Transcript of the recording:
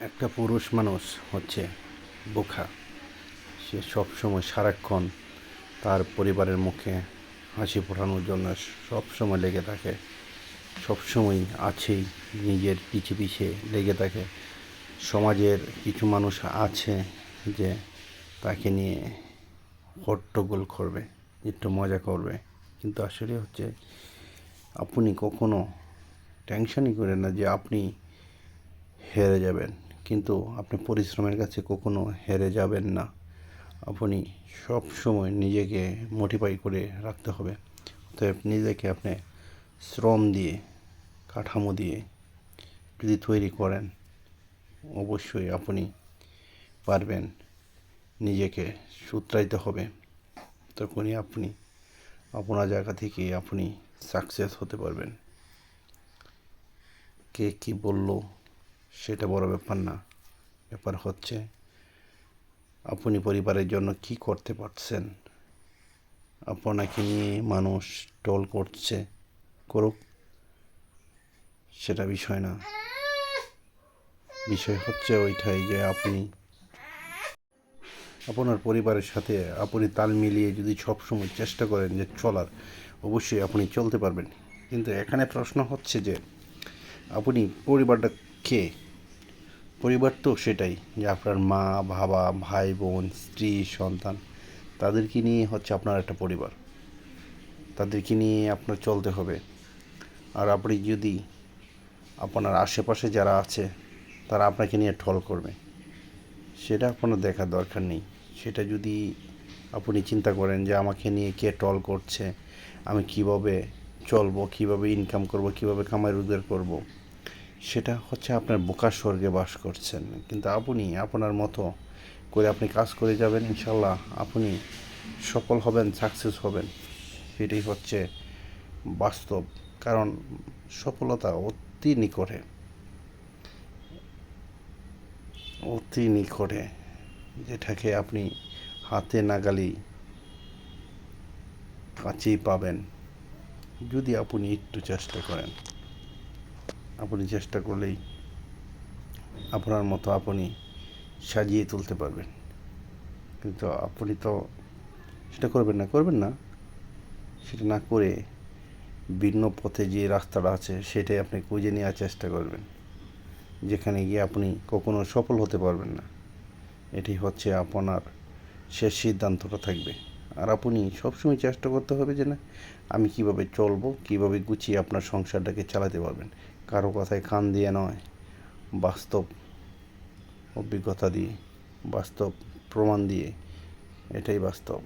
একটা পুরুষ মানুষ হচ্ছে বোকা। সে সব সময় সারাক্ষণ তার পরিবারের মুখে হাসি ফোটানোর জন্য সব সময় লেগে থাকে। সব সময় আছেই, নিজের পিছে পিছে লেগে থাকে। সমাজের কিছু মানুষ আছে যে তাকে নিয়ে হট্টগোল করবে, একটু মজা করবে। কিন্তু আসলে হচ্ছে আপনি কখনো টেনশনই করেন না যে আপনি হেরে যাবেন। কিন্তু আপনি পরিশ্রমের কাছে কখনো হেরে যাবেন না। আপনি সব সময় নিজেকে মোটিফাই করে রাখতে হবে। অতএব নিজেকে আপনি শ্রম দিয়ে, কাঠামো দিয়ে যদি তৈরি করেন, অবশ্যই আপনি পারবেন নিজেকে সূত্রাইতে হবে। তখনই আপনি, আপনার জায়গা থেকে আপনি সাকসেস হতে পারবেন। কে কী বলল? সেটা বড় ব্যাপার না। ব্যাপার হচ্ছে, আপনি পরিবারের জন্য কি করতে পারছেন? আপনাকে নিয়ে মানুষ টোল করছে, করুক, সেটা বিষয় না। বিষয় হচ্ছে ওইটাই যে আপনি, আপনার পরিবারের সাথে আপনি তাল মিলিয়ে যদি সবসময় চেষ্টা করেন যে চলার, অবশ্যই আপনি চলতে পারবেন। কিন্তু এখানে প্রশ্ন হচ্ছে যে, আপনি পরিবারটা কে পরিবার তো সেটাই যে আপনার মা, বাবা, ভাই, বোন, স্ত্রী, সন্তান, তাদেরকে নিয়ে হচ্ছে আপনার একটা পরিবার। তাদেরকে নিয়ে আপনার চলতে হবে। আর আপনি যদি আপনার আশেপাশে যারা আছে, তারা আপনাকে নিয়ে ঠল করবে। সেটা আপনার দেখার দরকার নেই। সেটা যদি আপনি চিন্তা করেন যে আমাকে নিয়ে কে টল করছে, আমি কীভাবে চলবো, কীভাবে ইনকাম করব, কীভাবে কামাই রোজগার করব সেটা হচ্ছে আপনার বোকার স্বর্গে বাস করছেন। কিন্তু আপনি, আপনার মতো করে আপনি কাজ করে যাবেন ইনশাল্লাহ আপনি সফল হবেন সাকসেস হবেন। এটাই হচ্ছে বাস্তব, কারণ সফলতা অতি নিকটে। অতি নিকটে, যেটাকে আপনি হাতে নাগালি কাছেই পাবেন, যদি আপনি একটু চেষ্টা করেন। আপনি চেষ্টা করলেই আপনার মতো আপনি সাজিয়ে তুলতে পারবেন। কিন্তু আপনি তো সেটা করবেন না করবেন না। সেটা না করে ভিন্ন পথে যে রাস্তাটা আছে, সেটাই আপনি খুঁজে নেওয়ার চেষ্টা করবেন। যেখানে গিয়ে আপনি কখনো সফল হতে পারবেন না। এটি হচ্ছে আপনার শেষ সিদ্ধান্তটা থাকবে। আর আপনি সবসময় চেষ্টা করতে হবে যে না, আমি কীভাবে চলবো, কীভাবে গুছিয়ে আপনার সংসারটাকে চালাতে পারবেন কারও কথায় কান দিয়ে নয় বাস্তব অভিজ্ঞতা দিয়ে বাস্তব প্রমাণ দিয়ে এটাই বাস্তব।